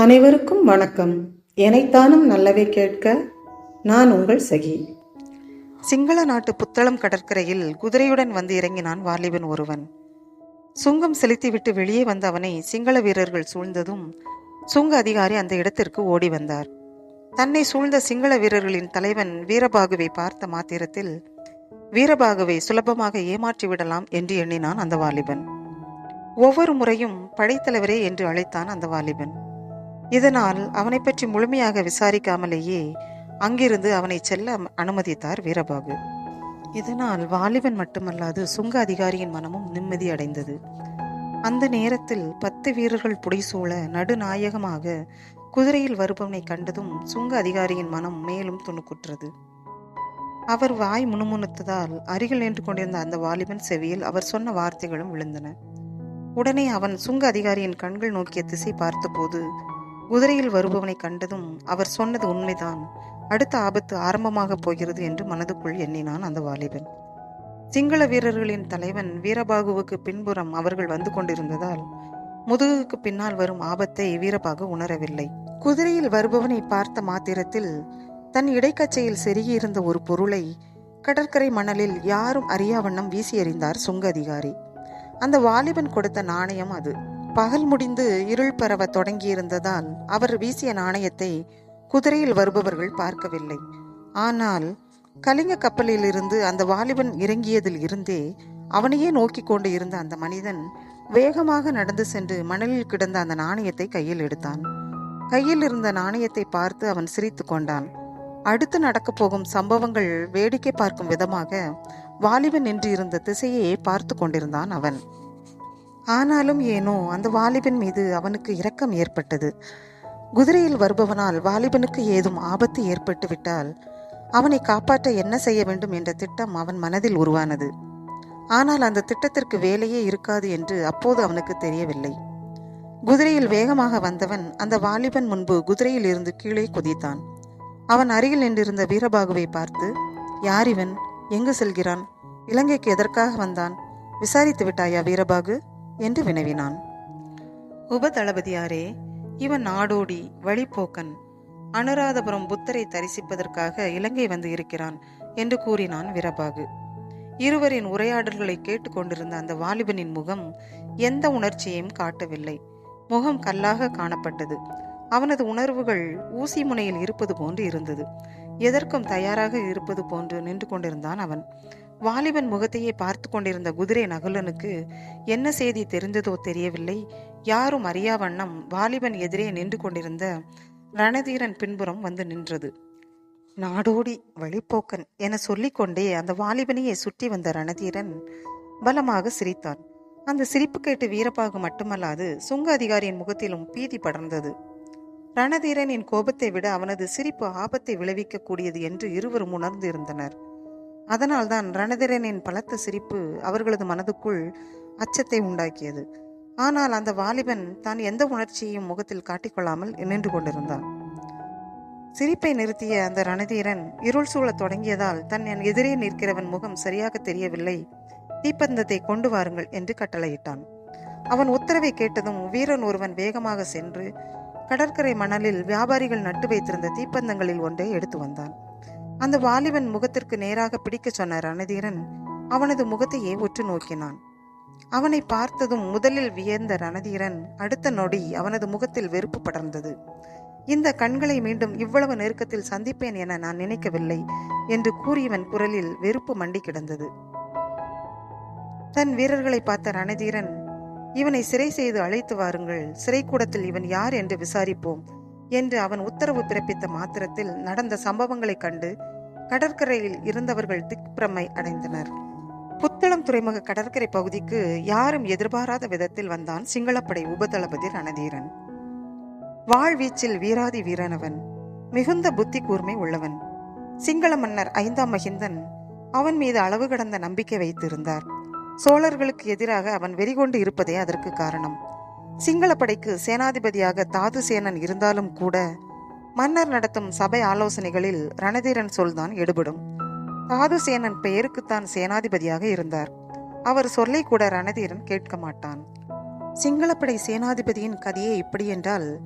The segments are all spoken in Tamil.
அனைவருக்கும் வணக்கம். எனைத்தானும் நல்லவை கேட்க நான் உங்கள் சகி. சிங்கள நாட்டு புத்தளம் கடற்கரையில் குதிரையுடன் வந்து இறங்கினான் வாலிபன் ஒருவன். சுங்கம் செலுத்திவிட்டு வெளியே வந்த அவனை சிங்கள வீரர்கள் சூழ்ந்ததும் சுங்க அதிகாரி அந்த இடத்திற்கு ஓடி வந்தார். தன்னை சூழ்ந்த சிங்கள வீரர்களின் தலைவன் வீரபாகுவை பார்த்த மாத்திரத்தில் வீரபாகுவை சுலபமாக ஏமாற்றி விடலாம் என்று எண்ணினான் அந்த வாலிபன். ஒவ்வொரு முறையும் படைத்தலைவரே என்று அழைத்தான் அந்த வாலிபன். இதனால் அவனை பற்றி முழுமையாக விசாரிக்காமலேயே அங்கிருந்து அவனை செல்ல அனுமதித்தார் வீரபாகு. இதனால் வாலிபன் மட்டுமல்லாது சுங்க அதிகாரியின் மனமும் நிம்மதி அடைந்தது. அந்த நேரத்தில் பத்து வீரர்கள் புடைசூழ நடுநாயகமாக குதிரையில் வருபவனை கண்டதும் சுங்க அதிகாரியின் மனம் மேலும் துணுக்குற்றது. அவர் வாய் முணுமுணுத்ததால் அருகில் நின்று கொண்டிருந்த அந்த வாலிபன் செவியில் அவர் சொன்ன வார்த்தைகளும் விழுந்தன. உடனே அவன் சுங்க அதிகாரியின் கண்கள் நோக்கிய திசை பார்த்தபோது குதிரையில் வருபவனை கண்டதும் அவர் சொன்னது உண்மைதான். அடுத்த ஆபத்து ஆரம்பமாகப் போகிறது என்று மனதுக்குள் எண்ணினான் அந்த வாலிபன். சிங்கள வீரர்களின் தலைவன் வீரபாகுவுக்கு பின்புறம் அவர்கள் வந்து கொண்டிருந்ததால் முதுகுக்கு பின்னால் வரும் ஆபத்தை வீரபாகு உணரவில்லை. குதிரையில் வருபவனை பார்த்த மாத்திரத்தில் தன் இடைக்கச்சையில் செருகியிருந்த ஒரு பொருளை கடற்கரை மணலில் யாரும் அறியா வண்ணம் வீசி எறிந்தார் சுங்க அதிகாரி. அந்த வாலிபன் கொடுத்த நாணயம் அது. பகல் முடிந்து இருள் பரவ தொடங்கியிருந்ததால் அவர் வீசிய நாணயத்தை குதிரையில் வருபவர்கள் பார்க்கவில்லை. ஆனால் கலிங்க கப்பலிலிருந்து அந்த வாலிபன் இறங்கியதில் இருந்தே அவனையே நோக்கி கொண்டு இருந்த அந்த மனிதன் வேகமாக நடந்து சென்று மணலில் கிடந்த அந்த நாணயத்தை கையில் எடுத்தான். கையில் இருந்த நாணயத்தை பார்த்து அவன் சிரித்து கொண்டான். அடுத்து நடக்கப் போகும் சம்பவங்கள் வேடிக்கை பார்க்கும் விதமாக வாலிபன் நின்று இருந்த திசையே பார்த்து கொண்டிருந்தான் அவன். ஆனாலும் ஏனோ அந்த வாலிபன் மீது அவனுக்கு இரக்கம் ஏற்பட்டது. குதிரையில் வருபவனால் வாலிபனுக்கு ஏதும் ஆபத்து ஏற்பட்டு விட்டால் அவனை காப்பாற்ற என்ன செய்ய வேண்டும் என்ற திட்டம் அவன் மனதில் உருவானது. ஆனால் அந்த திட்டத்திற்கு வேலையே இருக்காது என்று அப்போது அவனுக்கு தெரியவில்லை. குதிரையில் வேகமாக வந்தவன் அந்த வாலிபன் முன்பு குதிரையில் இருந்து கீழே குதித்தான். அவன் அருகில் நின்றிருந்த வீரபாகுவை பார்த்து யார் இவன்? எங்கு செல்கிறான்? இலங்கைக்கு எதற்காக வந்தான்? விசாரித்து விட்டாயா வீரபாகு? என்று வினவினான். உபதளபதியாரே இவன் நாடோடி வழிப்போக்கன். அனுராதபுரம் புத்தரை தரிசிப்பதற்காக இலங்கை வந்து இருக்கிறான் என்று கூறினான் வீரபாகு. இருவரின் உரையாடல்களை கேட்டுக்கொண்டிருந்த அந்த வாலிபனின் முகம் எந்த உணர்ச்சியையும் காட்டவில்லை. முகம் கல்லாக காணப்பட்டது. அவனது உணர்வுகள் ஊசி முனையில் இருப்பது போன்று இருந்தது. எதற்கும் தயாராக இருப்பது போன்று நின்று கொண்டிருந்தான் அவன். வாலிபன் முகத்தையே பார்த்து கொண்டிருந்த குதிரை நகுலனுக்கு என்ன செய்தி தெரிந்ததோ தெரியவில்லை. யாரும் அறியா வண்ணம் வாலிபன் எதிரே நின்று கொண்டிருந்த ரணதீரன் பின்புறம் வந்து நின்றது. நாடோடி வழிப்போக்கன் என சொல்லிக்கொண்டே அந்த வாலிபனையே சுற்றி வந்த ரணதீரன் பலமாக சிரித்தான். அந்த சிரிப்பு கேட்டு வீரப்பாகு மட்டுமல்லாது சுங்க அதிகாரியின் முகத்திலும் பீதி படர்ந்தது. ரணதீரனின் கோபத்தை விட அவனது சிரிப்பு ஆபத்தை விளைவிக்க கூடியது என்று இருவரும் உணர்ந்திருந்தனர். அதனால்தான் ரணதீரனின் பலத்த சிரிப்பு அவர்களது மனதுக்குள் அச்சத்தை உண்டாக்கியது. ஆனால் அந்த வாலிபன் தான் எந்த உணர்ச்சியையும் முகத்தில் காட்டிக்கொள்ளாமல் நின்று கொண்டிருந்தான். சிரிப்பை நிறுத்திய அந்த ரணதீரன் இருள் சூழத் தொடங்கியதால் தன் என் எதிரே நிற்கிறவன் முகம் சரியாக தெரியவில்லை. தீப்பந்தத்தை கொண்டு வாருங்கள் என்று கட்டளையிட்டான். அவன் உத்தரவை கேட்டதும் வீரன் ஒருவன் வேகமாக சென்று கடற்கரை மணலில் வியாபாரிகள் நட்டு வைத்திருந்த தீப்பந்தங்களில் ஒன்றை எடுத்து வந்தான். அந்த வாலிபன் முகத்திற்கு நேராக பிடிக்கச் சொன்ன ரணதீரன். அவனது முகத்தையே உற்று நோக்கினான். அவனை பார்த்ததும் முதலில் வியந்த ரணதீரன் அடுத்த நொடி அவனது முகத்தில் வெறுப்பு படர்ந்தது. இந்த கண்களை மீண்டும் இவ்வளவு நெருக்கத்தில் சந்திப்பேன் என நான் நினைக்கவில்லை என்று கூறியவன் குரலில் வெறுப்பு மண்டி கிடந்தது. தன் வீரர்களை பார்த்த ரணதீரன் இவனை சிறை செய்து அழைத்து வாருங்கள். சிறைக்கூடத்தில் இவன் யார் என்று விசாரிப்போம். என்று அவன் உத்தரவு பிறப்பித்த மாத்திரத்தில் நடந்த சம்பவங்களைக் கண்டு கடற்கரையில் இருந்தவர்கள் திக்பிரமை அடைந்தனர். புத்தளம் துறைமுக கடற்கரை பகுதிக்கு யாரும் எதிர்பாராத விதத்தில் வந்தான் சிங்களப்படை உபதளபதி ரணதீரன். வாழ்வீச்சில் வீராதி வீரனவன் மிகுந்த புத்தி கூர்மை உள்ளவன். சிங்கள மன்னர் ஐந்தாம் மகிந்தன் அவன் மீது அளவு கடந்த நம்பிக்கை வைத்திருந்தார். சோழர்களுக்கு எதிராக அவன் வெறிகொண்டு இருப்பதே அதற்கு காரணம். சிங்கள படைக்கு சேனாதிபதியாக தாது சேனன் இருந்தாலும் கூட மன்னர் நடத்தும் சபை ஆலோசனைகளில் ரணதீரன் சொல்தான் எடுபடும். தாது சேனன் பெயருக்குத்தான் சேனாதிபதியாக இருந்தார். அவர் சொல்லை கூட ரணதீரன் கேட்க மாட்டான். சிங்களப்படை சேனாதிபதியின் கதையே இப்படி என்றால்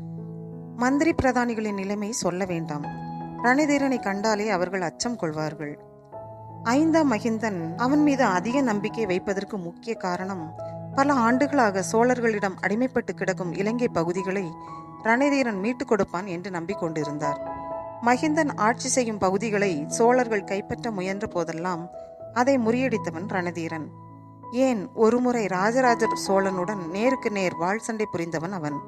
மந்திரி பிரதானிகளின் நிலைமை சொல்ல வேண்டாம். ரணதீரனை கண்டாலே அவர்கள் அச்சம் கொள்வார்கள். ஐந்தாம் மகிந்தன் அவன் மீது அதிக நம்பிக்கை வைப்பதற்கு முக்கிய காரணம் பல ஆண்டுகளாக சோழர்களிடம் அடிமைப்பட்டு கிடக்கும் இலங்கை பகுதிகளை ரணதீரன் மீட்டுக் கொடுப்பான் என்று நம்பிக்கொண்டிருந்தார். மகிந்தன் ஆட்சி செய்யும் பகுதிகளை சோழர்கள் கைப்பற்ற முயன்ற போதெல்லாம் அதை முறியடித்தவன் ரணதீரன். ஏன் ஒருமுறை ராஜராஜ சோழனுடன் நேருக்கு நேர் வாழ் சண்டை புரிந்தவன் அவன்.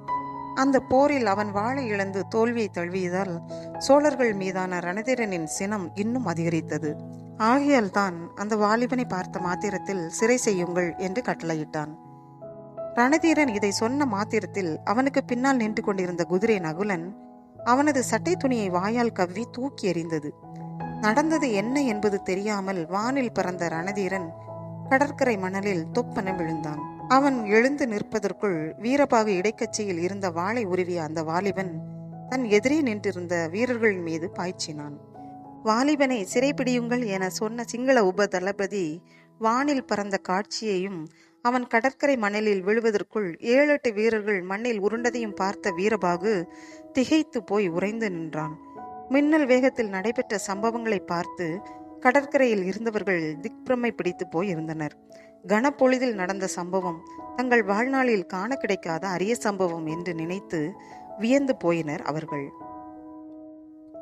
அந்த போரில் அவன் வாழை இழந்து தோல்வியை தழுவியதால் சோழர்கள் மீதான ரணதீரனின் சினம் இன்னும் அதிகரித்தது. ஆகையால்தான் அந்த வாலிபனை பார்த்த மாத்திரத்தில் சிறை செய்யுங்கள் என்று கட்டளையிட்டான். ரணதீரன் இதை சொன்ன மாத்திரத்தில் அவனுக்கு பின்னால் நின்று கொண்டிருந்த குதிரை நகுலன் அவனது சட்டை துணியை வாயால் கவ்வி தூக்கி எறிந்தது. நடந்தது என்ன என்பது தெரியாமல் வானில் பறந்த ரணதீரன் கடற்கரை மணலில் தொப்பன விழுந்தான். அவன் எழுந்து நிற்பதற்குள் வீரபாகு இடைக்கட்சியில் இருந்த வாளை உருவிய அந்த வாலிபன் தன் எதிரே நின்றிருந்த வீரர்கள் மீது பாய்ச்சினான். வாலிபனை சிறைப்பிடியுங்கள் என சொன்ன சிங்கள உப தளபதி வானில் பறந்த காட்சியையும் அவன் கடற்கரை மணலில் விழுவதற்குள் ஏழெட்டு வீரர்கள் மண்ணில் உருண்டதையும் பார்த்த வீரபாகு திகைத்து போய் உறைந்து நின்றான். மின்னல் வேகத்தில் நடைபெற்ற சம்பவங்களை பார்த்து கடற்கரையில் இருந்தவர்கள் திக்பிரமை பிடித்து போய் இருந்தனர். கனப்பொழுதில் நடந்த சம்பவம் தங்கள் வாழ்நாளில் காண கிடைக்காத அரிய சம்பவம் என்று நினைத்து வியந்து போயினர் அவர்கள்.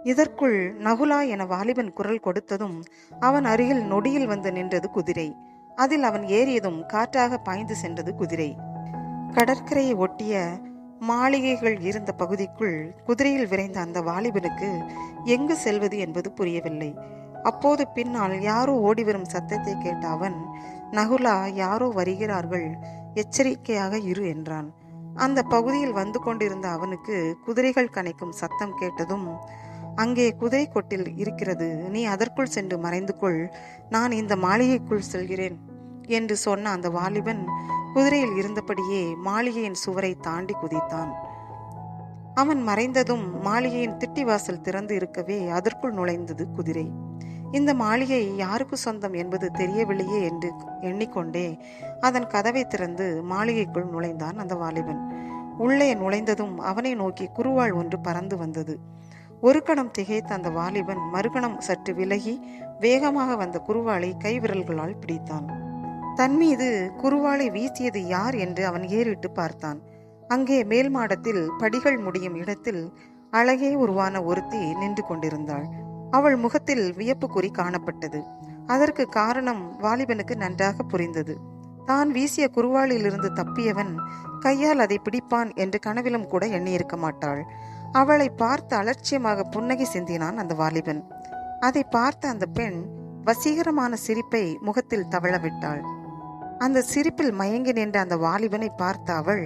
இதற்குள் நகுலா என வாலிபன் குரல் கொடுத்ததும் அவன் அருகில் நொடியில் வந்து நின்றது குதிரை. அதில் அவன் ஏறியதும் காற்றாக பாய்ந்து சென்றது குதிரை. கடற்கரையை ஒட்டிய மாளிகைகள் இருந்த பகுதிக்குள் குதிரையில் விரைந்த அந்த வாலிபனுக்கு எங்கு செல்வது என்பது புரியவில்லை. அப்போது பின்னால் யாரோ ஓடிவரும் சத்தத்தை கேட்ட அவன் நகுலா யாரோ வருகிறார்கள். எச்சரிக்கையாக இரு என்றான். அந்த பகுதியில் வந்து கொண்டிருந்த அவனுக்கு குதிரைகள் கனைக்கும் சத்தம் கேட்டதும் அங்கே குதிரை கொட்டில் இருக்கிறது. நீ அதற்குள் சென்று மறைந்து கொள் நான் இந்த மாளிகைக்குள் செல்கிறேன் என்று சொன்ன அந்த வாலிபன் குதிரையில் இருந்தபடியே மாளிகையின் சுவரை தாண்டி குதித்தான். அவன் மறைந்ததும் மாளிகையின் திட்டிவாசல் திறந்து இருக்கவே அதற்குள் நுழைந்தது குதிரை. இந்த மாளிகை யாருக்கு சொந்தம் என்பது தெரியவில்லையே என்று எண்ணிக்கொண்டே அதன் கதவை திறந்து மாளிகைக்குள் நுழைந்தான் அந்த வாலிபன். உள்ளே நுழைந்ததும் அவனை நோக்கி குருவாள் ஒன்று பறந்து வந்தது. ஒரு கணம் திகைத்த அந்த வாலிபன் மறுகணம் சற்று விலகி வேகமாக வந்த குருவாளை கைவிரல்களால் பிடித்தான். தன் மீது குருவாளை வீசியது யார் என்று அவன் ஏறிட்டு பார்த்தான். அங்கே மேல் மாடத்தில் படிகள் முடியும் இடத்தில் அழகே உருவான ஒருத்தி நின்று கொண்டிருந்தாள். அவள் முகத்தில் வியப்பு குறி காணப்பட்டது. அதற்கு காரணம் வாலிபனுக்கு நன்றாக புரிந்தது. தான் வீசிய குருவாளிலிருந்து தப்பியவன் கையால் அதை பிடிப்பான் என்று கனவிலும் கூட எண்ணியிருக்க மாட்டாள். அவளை பார்த்து அலட்சியமாக புன்னகை சிந்தினான் அந்த வாலிபன். அதை பார்த்த அந்த பெண் வசீகரமான சிரிப்பை முகத்தில் தவழ விட்டாள் அந்த சிரிப்பில் மயங்கி நின்ற அந்த வாலிபனை பார்த்த அவள்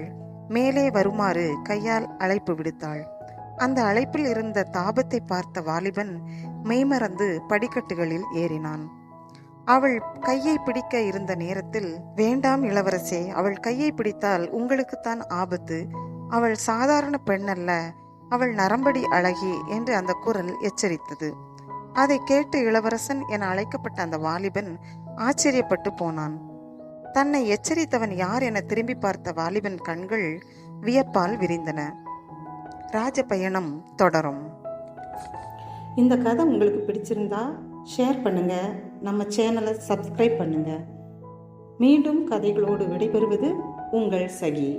மேலே வருமாறு கையால் அழைப்பு விடுத்தாள். அந்த அழைப்பில் இருந்த தாபத்தை பார்த்த வாலிபன் மெய்மறந்து படிக்கட்டுகளில் ஏறினான். அவள் கையை பிடிக்க இருந்த நேரத்தில் வேண்டாம் இளவரசே அவள் கையை பிடித்தால் உங்களுக்குத்தான் ஆபத்து. அவள் சாதாரண பெண் அல்ல அவள் நரம்படி அழகி என்று அந்த குரல் எச்சரித்தது. அதை கேட்டு இளவரசன் என அழைக்கப்பட்ட அந்த வாலிபன் ஆச்சரியப்பட்டு போனான். தன்னை எச்சரித்தவன் யார் என திரும்பி பார்த்த வாலிபன் கண்கள் வியப்பால் விரிந்தன. ராஜ பயணம் தொடரும். இந்த கதை உங்களுக்கு பிடிச்சிருந்தா ஷேர் பண்ணுங்கள் நம்ம சேனலை சப்ஸ்கிரைப் பண்ணுங்கள் மீண்டும் கதைகளோடு விடைபெறுவது உங்கள் சகி.